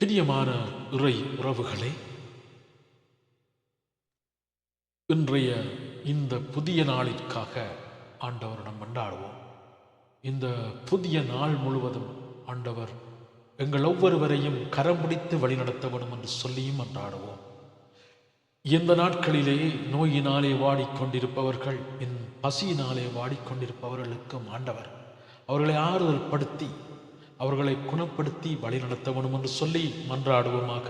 பிரியமான இறை உறவுகளே இன்றைய இந்த புதிய நாளிற்காக ஆண்டவரிடம் கொண்டாடுவோம் இந்த புதிய நாள் முழுவதும் ஆண்டவர் எங்கள் ஒவ்வொருவரையும் கரம் பிடித்து வழிநடத்த வேண்டும் என்று சொல்லியும் கொண்டாடுவோம் இந்த நாட்களிலே நோயினாலே வாடிக்கொண்டிருப்பவர்கள் என் பசியினாலே வாடிக்கொண்டிருப்பவர்களுக்கும் ஆண்டவர் அவர்களை ஆறுதல் படுத்தி அவர்களை குணப்படுத்தி வழிநடத்த வேண்டும் என்று சொல்லி மன்றாடுவோமாக.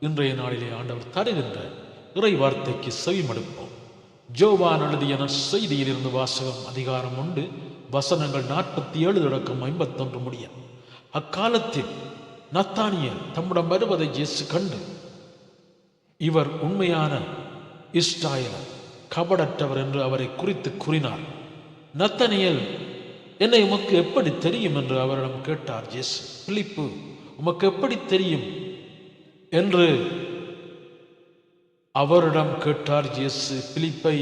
இன்றைய நாளிலே ஆண்டவர் தருகின்ற இறை வார்த்தைக்கு செவிமடுப்போம். ஜோவான் எழுதிய செய்தியிலிருந்து வாசகம் அதிகாரம் உண்டு வசனங்கள் நாற்பத்தி ஏழு தொடக்கம் ஐம்பத்தொன்று முடிய. அக்காலத்தில் நத்தானியர் தம்மிடம் வருவதை இயேசு கண்டு இவர் உண்மையான இஸ்ராயலர் கபடற்றவர் என்று அவரை குறித்து கூறினார். நத்தனியல் என்னை உமக்கு எப்படி தெரியும் என்று அவரிடம் கேட்டார் ஜேசு பிலிப்பு. உமக்கு எப்படி தெரியும் என்று அவரிடம் கேட்டார் ஜேசு பிலிப்பை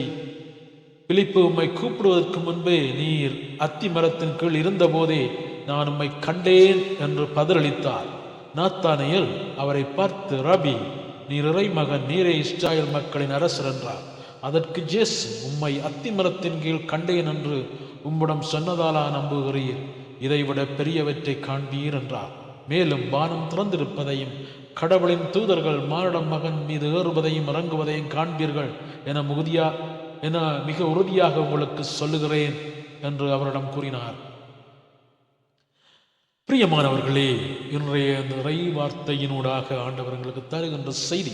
பிலிப்பு உம்மை கூப்பிடுவதற்கு முன்பே நீர் அத்தி மரத்தின் கீழ் இருந்தபோதே நான் உம்மை கண்டேன் என்று பதிலளித்தார். நாத்தானையல் அவரை பார்த்து ரபி நீர் இறை மகன் நீரே இஸ்ராயல் மக்களின் அரசர் என்றார். அதற்கு ஜேஸ் உம்மை அத்திமரத்தின் கீழ் கண்டேன் என்று உம்மிடம் சொன்னதாலா நம்புகிறீர்? இதைவிட பெரியவற்றை காண்பீர் என்றார். மேலும் வானம் திறந்திருப்பதையும் கடவுளின் தூதர்கள் மானிடம் மகன் மீது ஏறுவதையும் இறங்குவதையும் காண்பீர்கள் என முகுதியா என மிக உறுதியாக உங்களுக்கு சொல்லுகிறேன் என்று அவரிடம் கூறினார். பிரியமானவர்களே இன்றைய அந்த இறை வார்த்தையினூடாக ஆண்டவர்களுக்கு தருகின்ற செய்தி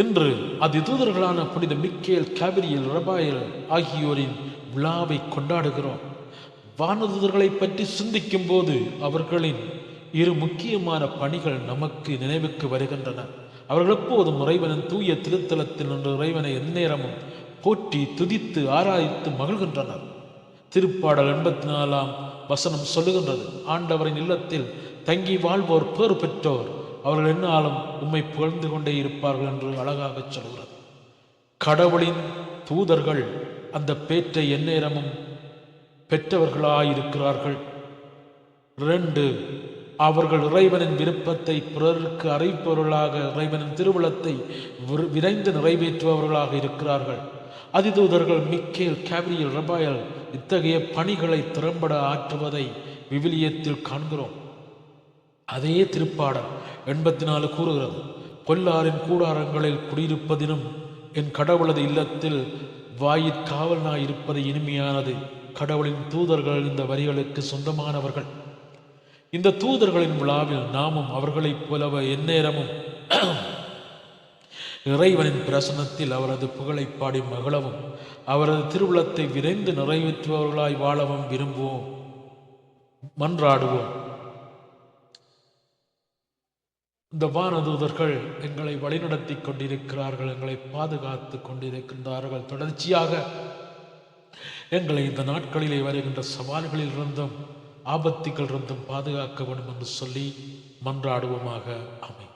இன்று அது தூதர்களான புனித மிக்கேல் கேபிரியல் ரபாயல் ஆகியோரின் விழாவை கொண்டாடுகிறோம். வானதூதர்களை பற்றி சிந்திக்கும் போது அவர்களின் இரு முக்கியமான பணிகள் நமக்கு நினைவுக்கு வருகின்றன. அவர்கள் எப்போதும் இறைவனின் தூய திருத்தலத்தில் நின்று இறைவனை எந்நேரமும் போற்றி துதித்து ஆராய்த்து மகிழ்கின்றனர். திருப்பாடல் எண்பத்தி நாலாம் வசனம் சொல்லுகின்றது. ஆண்டவரின் இல்லத்தில் தங்கி வாழ்வோர் பேறு பெற்றோர் அவர்கள் என்னாலும் உம்மை புகழ்ந்து கொண்டே இருப்பார்கள் என்று அழகாக சொல்கிறது. கடவுளின் தூதர்கள் அந்த பேற்றை எந்நேரமும் பெற்றவர்களாயிருக்கிறார்கள். ரெண்டு அவர்கள் இறைவனின் விருப்பத்தை பிறருக்கு அறிவிப்பவர்களாக இறைவனின் திருவிழத்தை விரு- விரைந்து நிறைவேற்றுபவர்களாக இருக்கிறார்கள். அதிதூதர்கள் மிக்கேல் கேப்ரியல் ரபாயல் இத்தகைய பணிகளை திறம்பட ஆற்றுவதை விவிலியத்தில் காண்கிறோம். அதே திருப்பாடல் எண்பத்தி நாலு கூறுகிறது. கொல்லாரின் கூடாரங்களில் குடியிருப்பதினும் என் கடவுளது இல்லத்தில் வாயிற் காவல் நாய் இருப்பது இனிமையானது. கடவுளின் தூதர்கள் இந்த வரிகளுக்கு சொந்தமானவர்கள். இந்த தூதர்களின் விழாவில் நாமும் அவர்களைப் போலவே எந்நேரமும் இறைவனின் பிரசனத்தில் அவரது புகழை பாடி மகிழவும் அவரது திருவுளத்தை விரைந்து நிறைவேற்றுபவர்களாய் வாழவும் விரும்புவோம். மன்றாடுவோம். இந்த வானதூதர்கள் எங்களை வழிநடத்தி கொண்டிருக்கிறார்கள் எங்களை பாதுகாத்து கொண்டிருக்கின்றார்கள். தொடர்ச்சியாக எங்களை இந்த நாட்களிலே வருகின்ற சவால்களில் இருந்தும் ஆபத்துகளில் இருந்தும் பாதுகாக்க வேண்டும் என்று சொல்லி மன்றாடுவோமாக. அமை